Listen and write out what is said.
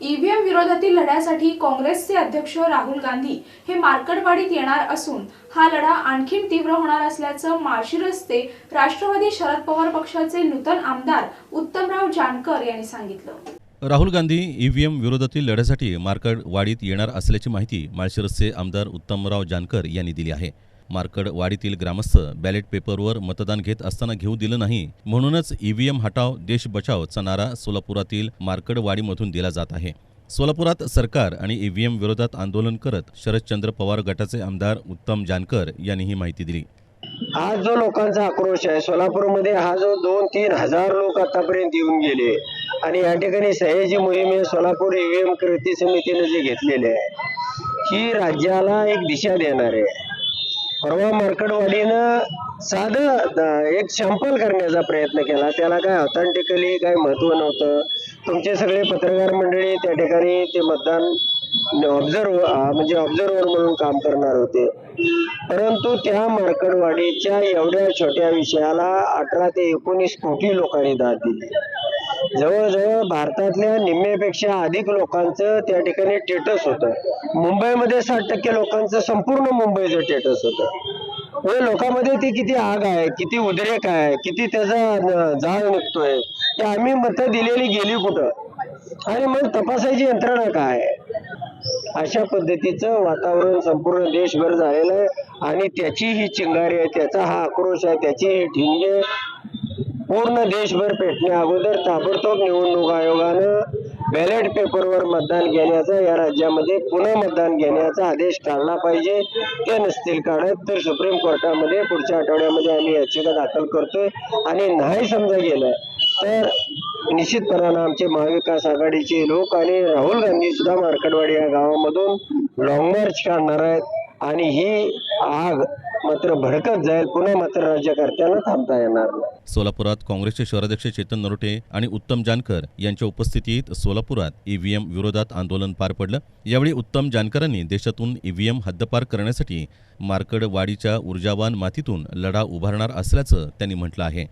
EVM विरोधातील लढ्यासाठी काँग्रेसचे अध्यक्ष राहुल गांधी हे मार्कडवाडीत येणार असून हा लढा आणखीन तीव्र होणार असल्याचं माळशिरसचे राष्ट्रवादी शरद पवार पक्षाचे नूतन आमदार उत्तमराव जानकर यांनी सांगितलं. राहुल गांधी ईव्हीएम विरोधातील लढ्यासाठी मार्कडवाडीत येणार असल्याची माहिती माळशिरसचे आमदार उत्तमराव जानकर यांनी दिली आहे. मार्कड वाडीतील ग्रामस्थ बॅलेट पेपरवर मतदान घेत असताना घेऊ दिलं नाही. म्हणूनच ईव्हीएम हटाव देश बचावचा नारा सोलापुरातील मार्कडवाडीमधून दिला जात आहे. सोलापुरात सरकार आणि ईव्हीएम विरोधात आंदोलन करत शरदचंद्र पवार गटाचे आमदार उत्तम जानकर यांनी ही माहिती दिली. आज जो लोकांचा आक्रोश आहे सोलापूरमध्ये हा जो दोन तीन हजार लोक आतापर्यंत येऊन गेले आणि या ठिकाणी सह्याजी मोहीम हे सोलापूर ईव्हीएम कृती समितीने जे घेतलेले आहे ही राज्याला एक दिशा देणार. आहे परवा मार्कडवाडीनं साधं एक सॅम्पल करण्याचा प्रयत्न केला. त्याला काय ऑथेंटिकली काय महत्त्व नव्हतं. तुमचे सगळे पत्रकार मंडळी त्या ठिकाणी ते मतदान ऑब्झर्व म्हणजे ऑब्झर्वर म्हणून काम करणार होते. परंतु त्या मार्कडवाडीच्या एवढ्या छोट्या विषयाला अठरा ते एकोणीस कोटी लोकांनी दाद दिली. जवळजवळ भारतातल्या निम्म्यापेक्षा अधिक लोकांचं त्या ठिकाणी टेटस होतं. मुंबईमध्ये साठ टक्के लोकांचं संपूर्ण मुंबईचं टेटस होतं. म्हणजे लोकांमध्ये ती किती आग आहे किती उद्रेक आहे किती त्याचा जाळ निघतोय ते आम्ही मतं दिलेली गेली कुठं? आणि मग तपासायची यंत्रणा काय अशा पद्धतीचं वातावरण संपूर्ण देशभर झालेलं आहे. आणि त्याची ही चिंगारी आहे त्याचा हा आक्रोश आहे त्याची ही ठिंगे पूर्ण देशभर पेटण्या अगोदर ताबडतोब निवडणूक आयोगानं बॅलेट पेपरवर मतदान घेण्याचा या राज्यामध्ये पुन्हा मतदान घेण्याचा आदेश काढला पाहिजे. ते नसतील काढत तर सुप्रीम कोर्टामध्ये पुढच्या आठवड्यामध्ये आम्ही याचिका दाखल करतोय. आणि नाही समजा गेलं तर निश्चितपणानं आमचे महाविकास आघाडीचे लोक आणि राहुल गांधी सुद्धा मार्कडवाडी या गावामधून लॉंग मार्च काढणार आहेत. आणि ही आग मात्र भडकत जाईल पुन्हा मात्र राज्यकर्त्यांना थांबता येणार नाही. सोलापुरात काँग्रेसचे शहराध्यक्ष चेतन नरोटे आणि उत्तम जानकर यांच्या उपस्थितीत सोलापुरात ईव्हीएम विरोधात आंदोलन पार पडलं. यावेळी उत्तम जानकरांनी देशातून ईव्हीएम हद्दपार करण्यासाठी मार्कडवाडीच्या ऊर्जावान मातीतून लढा उभारणार असल्याचं त्यांनी म्हटलं आहे.